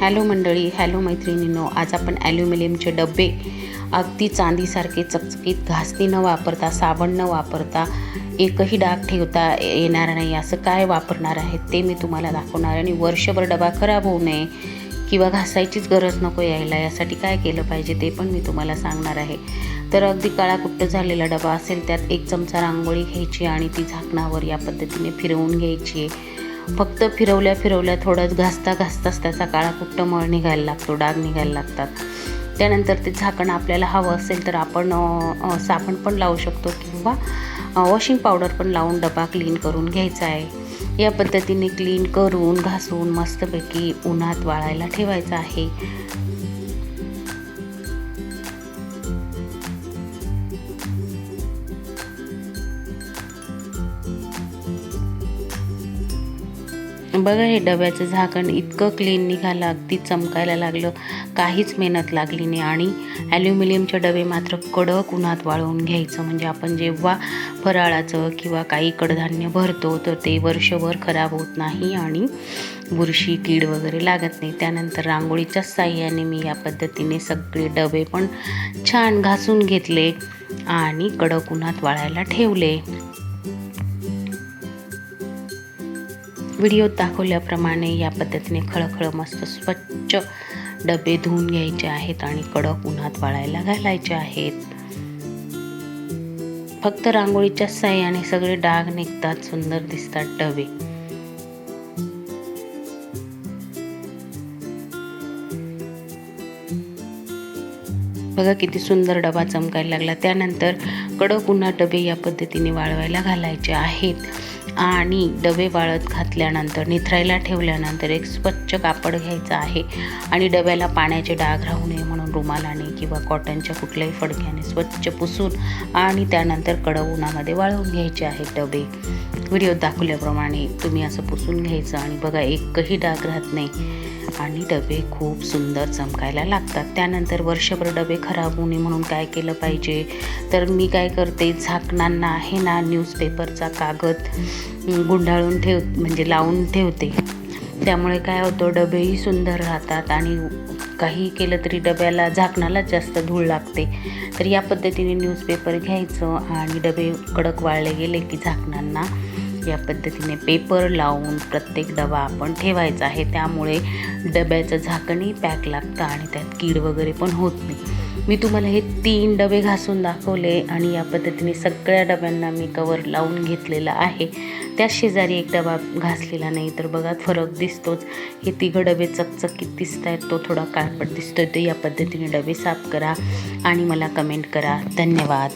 Hello मंडळी hello मैत्रिणींनो आज आपण ॲल्युमिनियमचे डबे अगदी चांदीसारखे चकचकीत घासणी न वापरता साबण न वापरता एकही डाग ठेवता येणार नाही. असं काय वापरणार आहेत ते मी तुम्हाला दाखवणार आहे. आणि वर्षभर डबा खराब होऊ नये किंवा घासायचीच गरज नको यायला यासाठी काय केलं पाहिजे ते पण मी तुम्हाला सांगणार आहे. तर अगदी काळाकुट्ट झालेला डबा असेल त्यात एक चमचा रांगोळी घ्यायची आणि ती झाकणावर या पद्धतीने फिरवून घ्यायची आहे. फक्त फिरवल्या फिरवल्या थोडंच घासता घासताच त्याचा काळा कुट्ट मळ निघायला लागतो डाग निघायला लागतात. त्यानंतर ते झाकण आपल्याला हवं असेल तर आपण साबण पण लावू शकतो किंवा वॉशिंग पावडर पण लावून डबा क्लीन करून घ्यायचा आहे. या पद्धतीने क्लीन करून घासून मस्तपैकी उन्हात वाळायला ठेवायचं आहे. बघा हे डब्याचं झाकण इतकं क्लीन निघालं अगदी चमकायला लागलं. काहीच मेहनत लागली नाही. आणि ॲल्युमिनियमचे डबे मात्र कडक उन्हात वाळवून घ्यायचं. म्हणजे आपण जेव्हा फराळाचं किंवा काही कडधान्य भरतो तर ते वर्षभर खराब होत नाही आणि बुरशी कीड वगैरे लागत नाही. त्यानंतर रांगोळीच्या साह्याने मी या पद्धतीने सगळे डबे पण छान घासून घेतले आणि कडक उन्हात वाळायला ठेवले. व्हिडिओत दाखवल्याप्रमाणे या पद्धतीने खळखळ मस्त स्वच्छ डबे धुवून घ्यायचे आहेत आणि कडक उन्हात वाळायला घालायचे आहेत. फक्त रांगोळीच्या साह्याने सगळे डाग निघतात सुंदर दिसतात डबे. बघा किती सुंदर डबा चमकायला लागला. त्यानंतर कडक उन्हात डबे या पद्धतीने वाळवायला घालायचे आहेत. आणि डबे वाळत घातल्यानंतर निथरायला ठेवल्यानंतर एक स्वच्छ कापड घ्यायचं आहे आणि डब्याला पाण्याचे डाग राहू नये म्हणून रुमालाने किंवा कॉटनच्या कुठल्याही फडक्याने स्वच्छ पुसून आणि त्यानंतर कडक उन्हामध्ये वाळवून घ्यायचे आहेत डबे. व्हिडिओत दाखवल्याप्रमाणे तुम्ही असं पुसून घ्यायचं आणि बघा एकही डाग राहत नाही. आणि डबे खूप सुंदर चमकायला लागतात. त्यानंतर वर्षभर डबे खराब होऊ नये म्हणून काय केलं पाहिजे? तर मी काय करते? झाकणांना आहे ना न्यूजपेपरचा कागद गुंडाळून ठेव म्हणजे लावून ठेवते. त्यामुळे काय होतं? डबेही सुंदर राहतात आणि काही केलं तरी डब्याला झाकणालाच जास्त धूळ लागते. तर या पद्धतीने न्यूजपेपर घ्यायचं आणि डबे कडक वाळले गेले की झाकणांना या पद्धतीने पेपर लावून प्रत्येक डबा आपण ठेवायचा आहे. त्यामुळे डब्याचं झाकणही पॅक लागतं आणि त्यात कीड वगैरे पण होत नाही. मी तुम्हाला हे तीन डबे घासून दाखवले आणि या पद्धतीने सगळ्या डब्यांना मी कवर लावून घेतलेलं आहे. त्या शेजारी एक डबा घासलेला नाही तर बघा फरक दिसतोच. हे तिघं डबे चकचकीत दिसत आहेत तो थोडा काळपट दिसतोय. तर या पद्धतीने डबे साफ करा आणि मला कमेंट करा. धन्यवाद.